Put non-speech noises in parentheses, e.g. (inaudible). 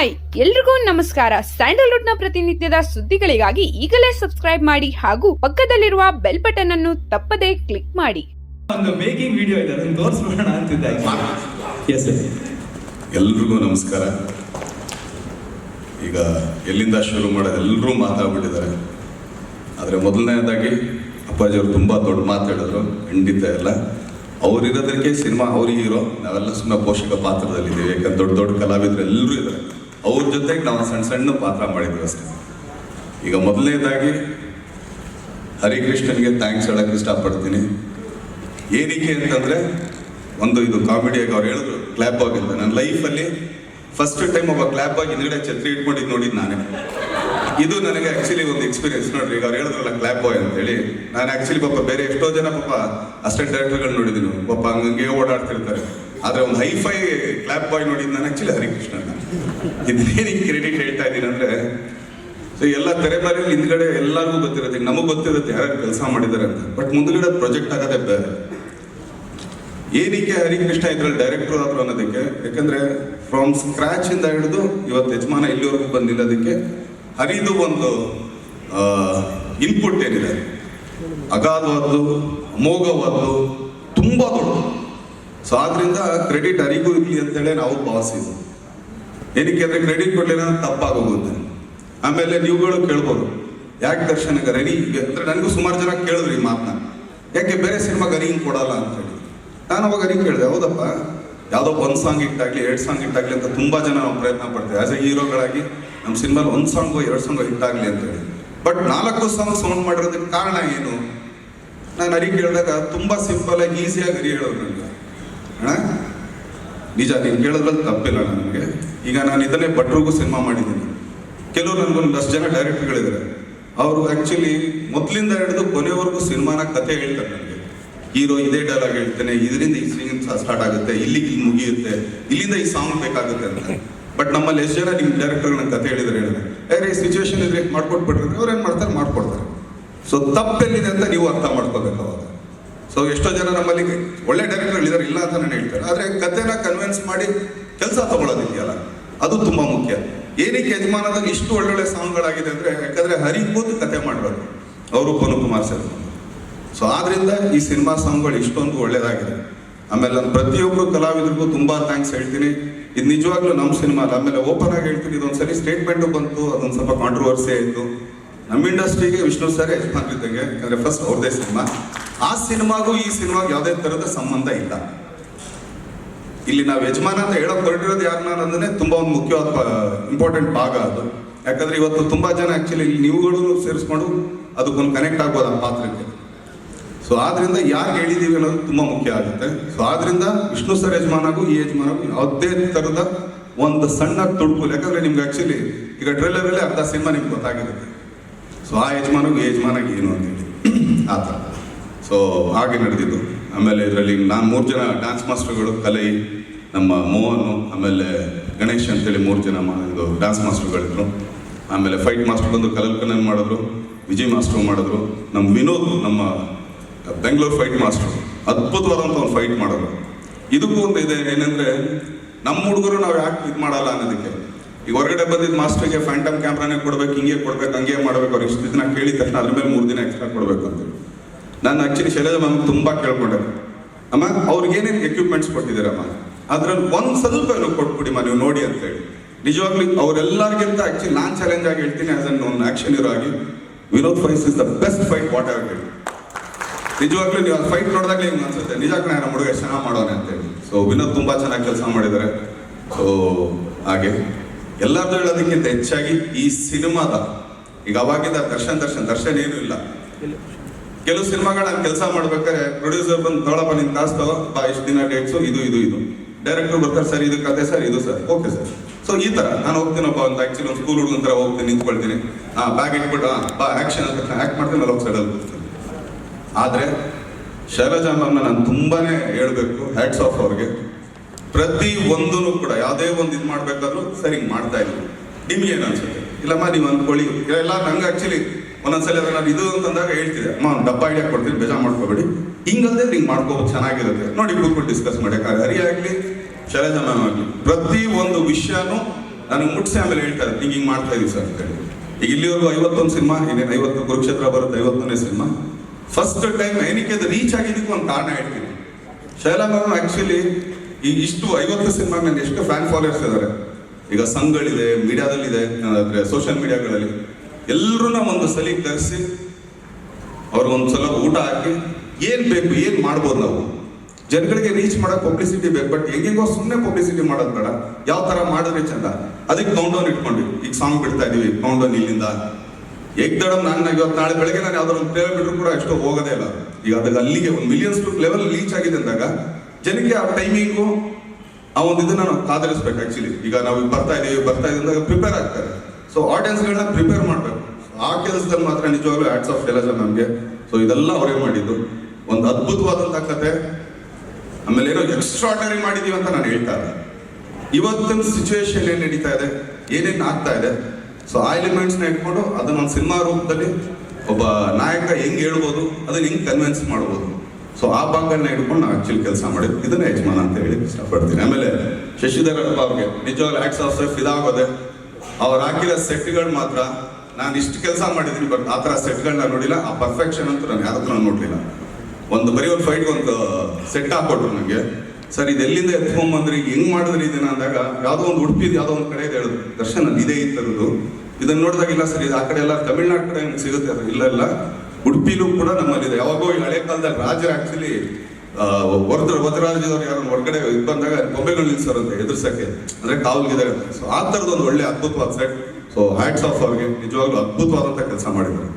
Hi ಎಲ್ರಿಗೂ ನಮಸ್ಕಾರ. ಸ್ಯಾಂಡಲ್ವುಡ್ನ ಪ್ರತಿನಿತ್ಯದ ಸುದ್ದಿಗಳಿಗಾಗಿ ಈಗಲೇ ಸಬ್ಸ್ಕ್ರೈಬ್ ಮಾಡಿ ಹಾಗೂ ಪಕ್ಕದಲ್ಲಿರುವ ಬೆಲ್ ಬಟನ್ ಅನ್ನು ತಪ್ಪದೇ ಕ್ಲಿಕ್ ಮಾಡಿ. ಒಂದು ಮೇಕಿಂಗ್ ವಿಡಿಯೋ ಇದೆ ಅದನ್ನು ತೋರಿಸ್ಬಿಡೋಣ ಅಂತಿದ್ದೆ ಎಸ್ ಎಲ್ರಿಗೂ ನಮಸ್ಕಾರ. ಈಗ ಎಲ್ಲಿಂದ ಶುರು ಮಾಡೋದು ಎಲ್ಲರೂ ಮಾತಾಡ್ಬಿಟ್ಟಿದ್ದಾರೆ. ಆದರೆ ಮೊದಲನೇದಾಗಿ ಅಪ್ಪಾಜಿಯವರು ತುಂಬ ದೊಡ್ಡ ಮಾತಾಡಿದ್ರು ಖಂಡಿತ ಎಲ್ಲ. ಅವ್ರಿರೋದಕ್ಕೆ ಸಿನಿಮಾ ಅವ್ರಿಗೆ ಇರೋ ನಾವೆಲ್ಲ ಸುಮ್ಮನೆ ಪೋಷಕ ಪಾತ್ರದಲ್ಲಿದ್ದೀವಿ ಯಾಕಂದ್ರೆ ದೊಡ್ಡ ದೊಡ್ಡ ಕಲಾವಿದರು ಎಲ್ಲರೂ ಇದ್ದಾರೆ. ಅವ್ರ ಜೊತೆಗೆ ನಾವು ಸಣ್ಣ ಸಣ್ಣ ಪಾತ್ರ ಮಾಡಿದ್ವಿ ಅಷ್ಟೇ. ಈಗ ಮೊದಲನೇದಾಗಿ, ಹರಿಕೃಷ್ಣನ್ಗೆ ಥ್ಯಾಂಕ್ಸ್ ಹೇಳಕ್ಕೆ ಇಷ್ಟಪಡ್ತೀನಿ. ಏನಕ್ಕೆ ಅಂತಂದ್ರೆ, ಒಂದು ಇದು ಕಾಮಿಡಿಯಾಗಿ ಅವ್ರು ಹೇಳಿದ್ರು ಕ್ಲ್ಯಾಪ್ ಆಗಿಲ್ಲ ನನ್ನ ಲೈಫಲ್ಲಿ ಫಸ್ಟ್ ಟೈಮ್ ಒಬ್ಬ ಕ್ಲ್ಯಾಪ್ ಆಗಿ ಹಿಂದ್ಗಡೆ ಛತ್ರಿ ಇಟ್ಕೊಂಡಿದ್ದು ನೋಡಿದ್ದು ನಾನೇ. ಇದು ನನಗೆ ಆಕ್ಚುಲಿ ಒಂದು ಎಕ್ಸ್ಪೀರಿಯನ್ಸ್ ನೋಡ್ರಿ, ಈಗ ಅವ್ರು ಹೇಳಿದ್ರಲ್ಲ ಕ್ಲಾಪ್ ಬಾಯ್ ಅಂತೇಳಿ, ನಾನು ಆಕ್ಚುಲಿ ಪಾಪ ಬೇರೆ ಎಷ್ಟೋ ಜನ ಪಾಪ ಅಸಿಸ್ಟೆಂಟ್ ಡೈರೆಕ್ಟರ್ಗಳು ನೋಡಿದ್ದೀನಿ ಪಾಪ ಹಂಗೆ ಓಡಾಡ್ತಿರ್ತಾರೆ. ಆದ್ರೆ ಒಂದು ಹೈಫೈ ಕ್ಲಾಪ್ ಬಾಯ್ ನೋಡಿದ್ದು ನಾನು ಆಕ್ಚುಲಿ ಹರಿಕೃಷ್ಣ ಇದನ್ನೇನಿಗೆ ಕ್ರೆಡಿಟ್ ಹೇಳ್ತಾ ಇದ್ದೀನಿ ಅಂದ್ರೆ ಸೊ ಎಲ್ಲ ತೆರೆ ಮೇಲೆ ಹಿಂದ್ಗಡೆ ಎಲ್ಲರಿಗೂ ಗೊತ್ತಿರುತ್ತೆ ನಮಗೆ ನಮಗ್ ಗೊತ್ತಿರುತ್ತೆ ಯಾರು ಕೆಲಸ ಮಾಡಿದ್ದಾರೆ ಅಂತ. ಬಟ್ ಮುಂದ್ಗಡೆ ಪ್ರಾಜೆಕ್ಟ್ ಆಗದೆ ಬೇರೆ. ಏನಕ್ಕೆ ಹರಿಕೃಷ್ಣ ಇದ್ರಲ್ಲಿ ಡೈರೆಕ್ಟರ್ ಆದ್ರು ಅನ್ನೋದಕ್ಕೆ, ಯಾಕಂದ್ರೆ ಫ್ರಮ್ ಸ್ಕ್ರಾಚ್ ಇಂದ ಹಿಡಿದು ಇವತ್ತು ಯಜಮಾನ ಇಲ್ಲಿವರೆಗೂ ಬಂದಿಲ್ಲದಕ್ಕೆ ಹರಿದು ಒಂದು ಇನ್ಪುಟ್ ಏನಿದೆ? ಅಗಾಧವಾದ್ದು, ಅಮೋಘವಾದ್ದು, ತುಂಬಾ ದೊಡ್ಡದು. ಸೊ ಆದ್ರಿಂದ ಕ್ರೆಡಿಟ್ ಅರಿಗೂ ಇರಲಿ ಅಂತೇಳಿ ನಾವು ಭಾವಿಸಿದ್ವಿ ಏನಕ್ಕೆ ಅಂದ್ರೆ ಕ್ರೆಡಿಟ್ ಕೊಡ್ಲಿಲ್ಲ ತಪ್ಪಾಗೋಗುತ್ತೆ. ಆಮೇಲೆ ನೀವುಗಳು ಕೇಳ್ಬೋದು. ಯಾಕೆ ದರ್ಶನ ಗರಿ ಅಂದ್ರೆ ನನಗೂ ಸುಮಾರು ಜನ ಕೇಳಿದ್ರು ಈ ಮಾತನ್ನ. ಯಾಕೆ ಬೇರೆ ಸಿನಿಮಾ ಗರಿ ಹಿಂಗೆ ಕೊಡಲ್ಲ ಅಂತ ಹೇಳಿ. ನಾನು ಅವಾಗ ಅರಿ ಕೇಳಿದೆ, ಹೌದಪ್ಪ. ಯಾವುದೋ ಒಂದು ಸಾಂಗ್ ಇಟ್ಟಾಗ್ಲಿ ಎರಡು ಸಾಂಗ್ ಇಟ್ಟಾಗ್ಲಿ ಅಂತ ತುಂಬ ಜನ ನಾವು ಪ್ರಯತ್ನ ಪಡ್ತೇವೆ. ಆಸ್ ಎ ಹೀರೋಗಳಾಗಿ ನಮ್ಮ ಸಿನಿಮಾಲ್ ಒಂದು ಸಾಂಗು ಎರಡು ಸಾಂಗು ಹಿಟ್ ಅಂತೇಳಿ ಬಟ್ ನಾಲ್ಕು ಸಾಂಗ್ ಸೌಂಡ್ ಮಾಡಿರೋದಕ್ಕೆ ಕಾರಣ ಏನು? ನಾನು ಅರಿ ಕೇಳಿದಾಗ ತುಂಬ ಸಿಂಪಲ್ ಆಗಿ ಈಸಿಯಾಗಿ ಅರಿ ನನಗೆ ಅಣ್ಣ ನಿಜ, ನೀನು ಕೇಳೋದ್ರಲ್ಲಿ ತಪ್ಪಿಲ್ಲ ನನಗೆ? ಈಗ ನಾನು ಇದನ್ನೇ ಭಟ್ರಿಗೂ ಸಿನಿಮಾ ಮಾಡಿದ್ದೀನಿ. ಕೆಲವರು ನನಗೊಂದು ದಸ್ ಜನ ಡೈರೆಕ್ಟ್ಗಳಿದ್ದಾರೆ ಅವರು ಆಕ್ಚುಲಿ ಮೊದಲಿಂದ ಹಿಡಿದು ಕೊನೆವರೆಗೂ ಸಿನಿಮಾನ ಕತೆ ಹೇಳ್ತಾರೆ ನನಗೆ. ಹೀರೋ ಇದೇ ಡೈಲಾಗ್ ಹೇಳ್ತೇನೆ, ಇದರಿಂದ ಈ ಸೀನ್ ಸ್ಟಾರ್ಟ್ ಆಗುತ್ತೆ ಇಲ್ಲಿಗೆ ಇಲ್ಲಿ ಮುಗಿಯುತ್ತೆ, ಇಲ್ಲಿಂದ ಈ ಸಾಂಗ್ ಬೇಕಾಗುತ್ತೆ ಅಂತ. ಬಟ್ ನಮ್ಮಲ್ಲಿ ಎಷ್ಟು ಜನ ನಿಮ್ಮ ಡೈರೆಕ್ಟರ್ಗಳನ್ನ ಕತೆ ಹೇಳಿದ್ರೆ ಹೇಳಿದ್ರೆ ಬೇರೆ ಸಿಚುವೇಶನ್ ಇದ್ರೆ ಮಾಡ್ಕೊಟ್ಬಿಟ್ರೆ ಅವ್ರು ಏನು ಮಾಡ್ತಾರೆ? ಮಾಡ್ಕೊಡ್ತಾರೆ. ಸೊ ತಪ್ಪೆಲ್ಲಿದೆ ಅಂತ ನೀವು ಅರ್ಥ ಮಾಡ್ಕೋಬೇಕು ಅವಾಗ. ಸೊ ಎಷ್ಟೋ ಜನ ನಮ್ಮಲ್ಲಿ ಒಳ್ಳೆ ಡೈರೆಕ್ಟರ್ ಇದ್ದಾರೆ ಇಲ್ಲ ಅಂತ ನಾನು ಹೇಳ್ತಾರೆ ಆದ್ರೆ ಕಥೆನ ಕನ್ವಿನ್ಸ್ ಮಾಡಿ ಕೆಲಸ ತಗೊಳ್ಳೋದಿದೆಯಲ್ಲ ಅದು ತುಂಬಾ ಮುಖ್ಯ. ಏನಕ್ಕೆ ಯಜಮಾನದಲ್ಲಿ ಇಷ್ಟು ಒಳ್ಳೊಳ್ಳೆ ಸಾಂಗ್ಗಳಾಗಿದೆ ಅಂದ್ರೆ, ಯಾಕಂದ್ರೆ ಹರಿ ಕೂತು ಮಾಡಬಾರ್ದು ಅವರು ಕುಮಾರ್ ಸರ್. ಸೊ ಆದ್ರಿಂದ ಈ ಸಿನಿಮಾ ಸಾಂಗ್ಗಳು ಇಷ್ಟೊಂದು ಒಳ್ಳೆಯದಾಗಿದೆ ಆಮೇಲೆ ನಾನು ಪ್ರತಿಯೊಬ್ಬರು ಕಲಾವಿದರಿಗೂ ತುಂಬಾ ಥ್ಯಾಂಕ್ಸ್ ಹೇಳ್ತೀನಿ. ಇದು ನಿಜವಾಗ್ಲೂ ನಮ್ಮ ಸಿನಿಮಾ ಅಲ್ಲ. ಆಮೇಲೆ ಓಪನ್ ಆಗಿ ಹೇಳ್ತೀನಿ ಇದೊಂದ್ಸರಿ ಸ್ಟೇಟ್ಮೆಂಟ್ ಬಂತು, ಅದೊಂದು ಸ್ವಲ್ಪ ಕಾಂಟ್ರವರ್ಸಿ ಆಯಿತು. ನಮ್ಮ ಇಂಡಸ್ಟ್ರಿಗೆ ವಿಷ್ಣು ಸರ್ ಯಜಮಾನ್ರಿದ್ದಂಗೆ, ಯಾಕಂದ್ರೆ ಫಸ್ಟ್ ಅವ್ರದೇ ಸಿನಿಮಾ. ಆ ಸಿನಿಮಾಗೂ ಈ ಸಿನಿಮಾಗೂ ಯಾವುದೇ ಥರದ ಸಂಬಂಧ ಇಲ್ಲ. ಇಲ್ಲಿ ನಾವು ಯಜಮಾನ ಅಂತ ಹೇಳೋಕೆ ಹೊರಟಿರೋದು ಯಾರನ್ನ ಅಂದ್ರೆ ತುಂಬಾ ಒಂದು ಮುಖ್ಯವಾದ ಇಂಪಾರ್ಟೆಂಟ್ ಭಾಗ ಅದು. ಯಾಕಂದ್ರೆ ಇವತ್ತು ತುಂಬಾ ಜನ ಆಕ್ಚುಲಿ ಇಲ್ಲಿ ನೀವುಗಳು ಸೇರಿಸ್ಕೊಂಡು ಅದಕ್ಕೊಂದು ಕನೆಕ್ಟ್ ಆಗ್ಬೋದು ಆ ಪಾತ್ರಕ್ಕೆ. ಸೊ ಆದ್ರಿಂದ ಯಾರು ಹೇಳಿದ್ದೀವಿ ಅನ್ನೋದು ತುಂಬಾ ಮುಖ್ಯ ಆಗುತ್ತೆ. ಸೊ ಆದ್ರಿಂದ ವಿಷ್ಣು ಸರ್ ಯಜಮಾನಗೂ ಈ ಯಜಮಾನಗೂ ಯಾವುದೇ ಥರದ ಒಂದು ಸಣ್ಣ ತುಡುಕು ಯಾಕಂದ್ರೆ ನಿಮ್ಗೆ ಆಕ್ಚುಲಿ ಈಗ ಟ್ರೇಲರ್ ಅಲ್ಲಿ ಅರ್ಧ ಸಿನಿಮಾ ನಿಮ್ಗೆ ಗೊತ್ತಾಗಿರುತ್ತೆ. ಸೊ ಆ ಯಜಮಾನಗೂ ಈ ಯಜಮಾನಾಗಿ ಏನು ಅಂತೇಳಿ (clears throat) ಆ ಥರ. ಸೊ ಹಾಗೆ ನಡೆದಿದ್ದು. ಆಮೇಲೆ ಇದರಲ್ಲಿ ನಾನು ಮೂರು ಜನ ಡ್ಯಾನ್ಸ್ ಮಾಸ್ಟರ್ಗಳು ಕಲೈ, ನಮ್ಮ ಮೋಹನ್, ಆಮೇಲೆ ಗಣೇಶ್ ಅಂತೇಳಿ ಮೂರು ಜನ ಇದು ಡ್ಯಾನ್ಸ್ ಮಾಸ್ಟರ್ಗಳಿದ್ರು ಆಮೇಲೆ ಫೈಟ್ ಮಾಸ್ಟರ್ ಬಂದು ಕಲಲ್ಕನನ್ ಮಾಡಿದ್ರು, ವಿಜಯ್ ಮಾಸ್ಟರ್ ಮಾಡಿದ್ರು ನಮ್ಮ ವಿನೋದ್, ನಮ್ಮ ಬೆಂಗಳೂರು ಫೈಟ್ ಮಾಸ್ಟರ್ ಅದ್ಭುತವಾದಂಥ ಒಂದು ಫೈಟ್ ಮಾಡೋರು ಇದಕ್ಕೂ ಒಂದು ಇದೆ ಏನಂದರೆ ನಮ್ಮ ಹುಡುಗರು ನಾವು ಯಾಕೆ ಇದು ಮಾಡಲ್ಲ ಅನ್ನೋದಕ್ಕೆ. ಈಗ ಹೊರಗಡೆ ಬಂದಿದ್ದ ಮಾಸ್ಟರ್ಗೆ ಫ್ಯಾಂಟಮ್ ಕ್ಯಾಮ್ರಾನೇ ಕೊಡ್ಬೇಕು, ಹಿಂಗೆ ಕೊಡ್ಬೇಕು, ಹಂಗೆ ಮಾಡ್ಬೇಕು ಅವ್ರಿಗೆ ಇಷ್ಟು ದಿನ ಕೇಳಿದ ತಕ್ಷಣ ಅದ್ರ ಮೇಲೆ ಮೂರು ದಿನ ಎಕ್ಸ್ಟ್ರಾ ಕೊಡಬೇಕು ಅಂತ ನಾನು ಆಕ್ಚುಲಿ ಶೈಲಜಾ ಮ್ಯಾಮ್ ತುಂಬಾ ಕೇಳ್ಕೊಂಡೆ. ಅಮ್ಮ, ಅವ್ರಿಗೆ ಏನೇನು ಎಕ್ವಿಪ್ಮೆಂಟ್ಸ್ ಕೊಟ್ಟಿದ್ದೀರಮ್ಮ? ಅದ್ರಲ್ಲಿ ಒಂದು ಸ್ವಲ್ಪ ಏನೋ ಕೊಟ್ಬಿಡಿಮ್ಮ ನೀವು ನೋಡಿ ಅಂತ ಹೇಳಿ ನಿಜವಾಗ್ಲೂ ಅವರೆಲ್ಲರಿಗಿಂತ ಆಕ್ಚುಲಿ ನಾನ್ ಚಾಲೆಂಜ್ ಆಗಿ ಹೇಳ್ತೀನಿ ಆಸ್ ಅನ್ ಒನ್ ಆಕ್ಷನ್ ಇರೋ ಆಗಿ Vinod fights is the best fight what ಹೇಳಿ ನಿಜವಾಗ್ಲೂ ನೀವು ಫೈಟ್ ನೋಡಿದಾಗಲೇ ನಿಮ್ಗೆ ಅನ್ಸುತ್ತೆ. ನಿಜಕ್ಕೆ ನಾನು ಹುಡುಗ ಚೆನ್ನಾಗಿ ಮಾಡೋನೆ ಅಂತೇಳಿ. ಸೊ ವಿನೋದ್ ತುಂಬಾ ಚೆನ್ನಾಗಿ ಕೆಲಸ ಮಾಡಿದ್ದಾರೆ ಸೊ ಹಾಗೆ ಎಲ್ಲರದ್ದು ಹೇಳೋದಕ್ಕಿಂತ ಹೆಚ್ಚಾಗಿ ಈ ಸಿನಿಮಾದ, ಈಗ ಅವಾಗಿದ್ದ ದರ್ಶನ್ ದರ್ಶನ್ ದರ್ಶನ್ ಏನೂ ಇಲ್ಲ. ಕೆಲವು ಸಿನಿಮಾಗಳು ಕೆಲಸ ಮಾಡ್ಬೇಕಾದ್ರೆ ಪ್ರೊಡ್ಯೂಸರ್ ಬಂದು, ನೋಡಪ್ಪ, ನಿನ್ ಕಾಸ್ತು ಬಾ, ಇಷ್ಟು ದಿನ ಡೇಟ್ಸು ಇದು ಇದು ಇದು. ಡೈರೆಕ್ಟರ್ ಬರ್ತಾರೆ, ಸರ್, ಇದು ಕತೆ, ಸರ್, ಇದು, ಸರ್. ಓಕೆ ಸರ್ ಸೊ ಈ ತರ. ನಾನು ಹೋಗ್ತೀನಪ್ಪ ಅಂತ ಆಕ್ಚುಲಿ ಒಂದು ಸ್ಕೂಲ್ ಹುಡುಗನ ತರ ಹೋಗ್ತೀನಿ, ನಿಂತ್ಕೊಳ್ತೀನಿ. ಆ ಬ್ಯಾಗ್ ಇಟ್ಬಿಟ್ಟು ಬಾ ಆಕ್ಷನ್ ಅಂತ ಆಕ್ಟ್ ಮಾಡ್ತೀನಿ ಅಲ್ಲಿ ಹೋಗಿ ಸೈಡಲ್ಲಿ ಕೂರ್ತೀನಿ ಆದ್ರೆ, ಶೈಲಜಾ ಮ್ಯಾಮ್ನ ನಾನು ತುಂಬಾನೇ ಹೇಳ್ಬೇಕು ಹ್ಯಾಟ್ಸ್ ಆಫ್ ಅವ್ರಿಗೆ. ಪ್ರತಿ ಒಂದೂ ಕೂಡ, ಯಾವುದೇ ಒಂದು ಇದು ಮಾಡ್ಬೇಕಾದ್ರೂ ಸರಿ, ಮಾಡ್ತಾ ಇದ್ರು. ನಿಮ್ಗೆ ಏನು ಅನ್ಸುತ್ತೆ? ಇಲ್ಲಮ್ಮ, ನೀವು ಅಂದ್ಕೊಳ್ಳಿ. ಎಲ್ಲ ನಂಗೆ ಆಕ್ಚುಲಿ ಒಂದೊಂದ್ಸಲ ಸಲ ನಾನು ಇದು ಅಂತಂದಾಗ ಹೇಳ್ತಿದೆ ಅಮ್ಮ ಡಬ್ಬ ಐಡಿಯಾ ಕೊಡ್ತೀನಿ ಬೇಜಾ ಮಾಡ್ಕೋಬೇಡಿ. ಹಿಂಗಲ್ದೇ ಹಿಂಗ್ ಮಾಡ್ಕೋಬೋದು, ಚೆನ್ನಾಗಿರುತ್ತೆ. ನೋಡಿ ಕೂತ್ಕೊಂಡು ಡಿಸ್ಕಸ್ ಮಾಡಿ, ಯಾಕಂದ್ರೆ ಹರಿ ಆಗಲಿ ಶೈಲಜಾ ಮ್ಯಾಮ್ ಆಗಲಿ ಪ್ರತಿ ಒಂದು ವಿಷಯನೂ ನನಗೆ ಮುಟ್ಸಿ ಆಮೇಲೆ ಹೇಳ್ತಾರೆ ಹಿಂಗೆ ಹಿಂಗೆ ಮಾಡ್ತಾ ಇದೀವಿ ಸರ್, ಅಂತೇಳಿ. ಈಗ ಇಲ್ಲಿವರೆಗೂ ಐವತ್ತೊಂದು ಸಿನಿಮಾ ಇನ್ನೇನು ಐವತ್ತು ಕುರುಕ್ಷೇತ್ರ ಬರುತ್ತೆ, ಐವತ್ತೊಂದನೇ ಸಿನಿಮಾ. ಫಸ್ಟ್ ಟೈಮ್ ಏನಕ್ಕೆ ಅದು ರೀಚ್ ಆಗಿದ್ದಕ್ಕೂ ಒಂದು ಕಾರಣ ಹೇಳ್ತೀನಿ. ಶೈಲಾ ಮ್ಯಾಮ್ ಆ್ಯಕ್ಚುಲಿ ಈ ಇಷ್ಟು ಐವತ್ತು ಸಿನಿಮಾ ಮೇಲೆ ಎಷ್ಟು ಫ್ಯಾನ್ ಫಾಲೋಯರ್ಸ್ ಇದ್ದಾರೆ. ಈಗ ಸಂಘಗಳಿದೆ ಮೀಡಿಯಾದಲ್ಲಿದೆ ಅಂದರೆ ಸೋಷಿಯಲ್ ಮೀಡಿಯಾಗಳಲ್ಲಿ ಎಲ್ಲರನ್ನ ಒಂದು ಸಲಿ ಕರೆಸಿ ಅವ್ರಿಗೊಂದ್ಸಲ ಊಟ ಹಾಕಿ ಏನು ಬೇಕು, ಏನು ಮಾಡ್ಬೋದು ನಾವು? ಜನಗಳಿಗೆ ರೀಚ್ ಮಾಡೋಕೆ ಪಬ್ಲಿಸಿಟಿ ಬೇಕು ಬಟ್ ಹೆಂಗೆಂಗೋ ಸುಮ್ಮನೆ ಪಬ್ಲಿಸಿಟಿ ಮಾಡೋದು ಬೇಡ. ಯಾವ ಥರ ಮಾಡಿದ್ರೆ ಚಂದ? ಅದಕ್ಕೆ ಕೌಂಟ್ ಡೌನ್ ಇಟ್ಕೊಂಡ್ವಿ. ಈಗ ಸಾಂಗ್ ಬಿಡ್ತಾ ಇದೀವಿ ಕೌಂಟ್ ಡೌನ್ ಇಲ್ಲಿಂದ. ಎಗ್ದಡಮ್ ನಾನು ಇವತ್ತು ನಾಳೆ ಬೆಳಗ್ಗೆ ನಾನು ಯಾವ್ದಾದ್ರು ಒಂದು ಪ್ಲೇಯರ್ ಬಿಟ್ಟರು ಕೂಡ ಅಷ್ಟು ಹೋಗೋದೇ ಇಲ್ಲ. ಈಗ ಅದಕ್ಕೆ ಅಲ್ಲಿಗೆ ಒಂದು ಮಿಲಿಯನ್ಸ್ ಲೆವೆಲ್ ರೀಚ್ ಆಗಿದೆ ಅಂದಾಗ ಜನಕ್ಕೆ ಆ ಟೈಮಿಂಗು ಆ ಒಂದು ಇದನ್ನ ನಾವು ಕಾದರಿಸ್ಬೇಕು ಆಕ್ಚುಲಿ ಈಗ ನಾವು ಬರ್ತಾ ಇದೀವಿ, ಬರ್ತಾ ಇದ್ದಾಗ ಪ್ರಿಪೇರ್ ಆಗ್ತಾರೆ. ಸೊ ಆಡಿಯನ್ಸ್ಗಳನ್ನ ಪ್ರಿಪೇರ್ ಮಾಡಬೇಕು. ಆ ಕೆಲಸದಲ್ಲಿ ಮಾತ್ರ ನಿಜವಾಗ್ಲೂ ಆಡ್ಸ್ ಆಫ್ ಕೆಲಸ ನಮಗೆ. ಸೊ ಇದೆಲ್ಲ ಅವರೇ ಮಾಡಿದ್ದು. ಒಂದು ಅದ್ಭುತವಾದಂತ ಕತೆ. ಆಮೇಲೆ ಏನೋ ಎಕ್ಸ್ಟ್ರಾಡನರಿ ಮಾಡಿದೀವಿ ಅಂತ ನಾನು ಹೇಳ್ತಾ ಇದ್ದೆ. ಇವತ್ತಿನ ಸಿಚುವೇಶನ್ ಏನ್ ನಡೀತಾ ಇದೆ? ಏನೇನು ಆಗ್ತಾ ಇದೆ? ಸೊ ಆ ಎಲಿಮೆಂಟ್ಸ್ನ ಇಟ್ಕೊಂಡು ಅದನ್ನ ಒಂದು ಸಿನಿಮಾ ರೂಪದಲ್ಲಿ ಒಬ್ಬ ನಾಯಕ ಹೆಂಗ್ ಹೇಳ್ಬೋದು? ಅದನ್ನ ಹೆಂಗ್ ಕನ್ವಿನ್ಸ್ ಮಾಡ್ಬೋದು? ಸೊ ಆ ಭಾಗಗಳನ್ನ ಹಿಡ್ಕೊಂಡು ನಾವು ಆಕ್ಚುಲಿ ಕೆಲಸ ಮಾಡಿದ್ವಿ ಇದನ್ನ ಯಜಮಾನ ಅಂತ ಹೇಳಿ ಇಷ್ಟಪಡ್ತೀನಿ. ಆಮೇಲೆ ಶಶಿಧರ್ ಅವ್ರಿಗೆ ನಿಜವಾಗ್ಲೂ ಆಕ್ಸ್ ಆಫ್ ಸೇಫ್ ಇದಾಗೋದೆ. ಅವ್ರು ಹಾಕಿರೋ ಸೆಟ್ಗಳು ಮಾತ್ರ ನಾನು ಇಷ್ಟು ಕೆಲಸ ಮಾಡಿದ್ದೀನಿ ಬಟ್ ಆ ಥರ ಸೆಟ್ಗಳನ್ನ ನೋಡಿಲ್ಲ. ಆ ಪರ್ಫೆಕ್ಷನ್ ಅಂತೂ ನಾನು ಯಾರತ್ರ ನೋಡಲಿಲ್ಲ. ಒಂದು ಬರೀ ಒಂದು ಫೈಟ್ ಒಂದು ಸೆಟ್ ಹಾಕೊಟ್ರು ನನಗೆ ಸರ್, ಇದು ಎಲ್ಲಿಂದ ಎತ್ಕೊಂಡ್ಬಂದ್ರಿ ಹೆಂಗ್ ಮಾಡಿದ್ರಿ ಇದನ್ನ ಅಂದಾಗ ಯಾವುದೋ ಒಂದು ಉಡುಪಿ ಯಾವುದೋ ಒಂದು ಕಡೆ ಹೇಳಿದ್ರು. ದರ್ಶನ್ ಇದೆ ತರದ್ದು ಇದನ್ನ ನೋಡಿದಾಗ ಇಲ್ಲ ಸರ್, ಇದು ಆ ಕಡೆ ಎಲ್ಲ ತಮಿಳ್ನಾಡು ಕಡೆ ಸಿಗುತ್ತೆ ಇಲ್ಲ ಇಲ್ಲ. ಉಡುಪಿಲೂ ಕೂಡ ನಮ್ಮಲ್ಲಿದೆ. ಯಾವಾಗೋ ಈ ಹಳೆ ಕಾಲದಲ್ಲಿ ರಾಜರು ಆಕ್ಚುಲಿ ವರದ್ರ ವರದರಾಜದವ್ರು ಯಾರು ಹೊರಗಡೆ ಬಂದಾಗ ಗೊಂಬೆಗಳು ನಿಲ್ಸರಂತೆ, ಎದುರ್ಸಕ್ಕೆ. ಅಂದ್ರೆ ಕಾವಲ್ಗಿದ್ದಾರೆ ಸೊ ಆ ತರದ ಒಂದು ಒಳ್ಳೆ ಅದ್ಭುತವಾದ ಸೆಟ್ ಸೊ ಹ್ಯಾಟ್ಸ್ ಆಫ್ ಅವ್ರಿಗೆ. ನಿಜವಾಗ್ಲೂ ಅದ್ಭುತವಾದಂತ ಕೆಲಸ ಮಾಡಿದ್ದಾರೆ.